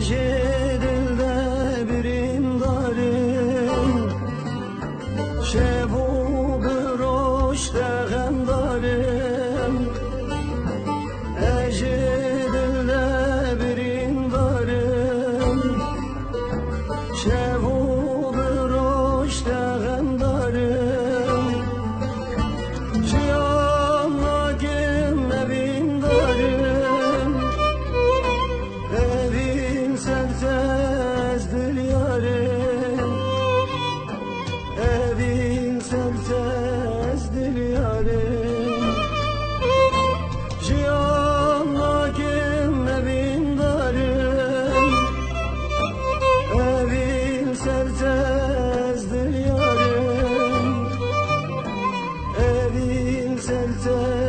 Ateş edildi bir imdarim Şebu bir serce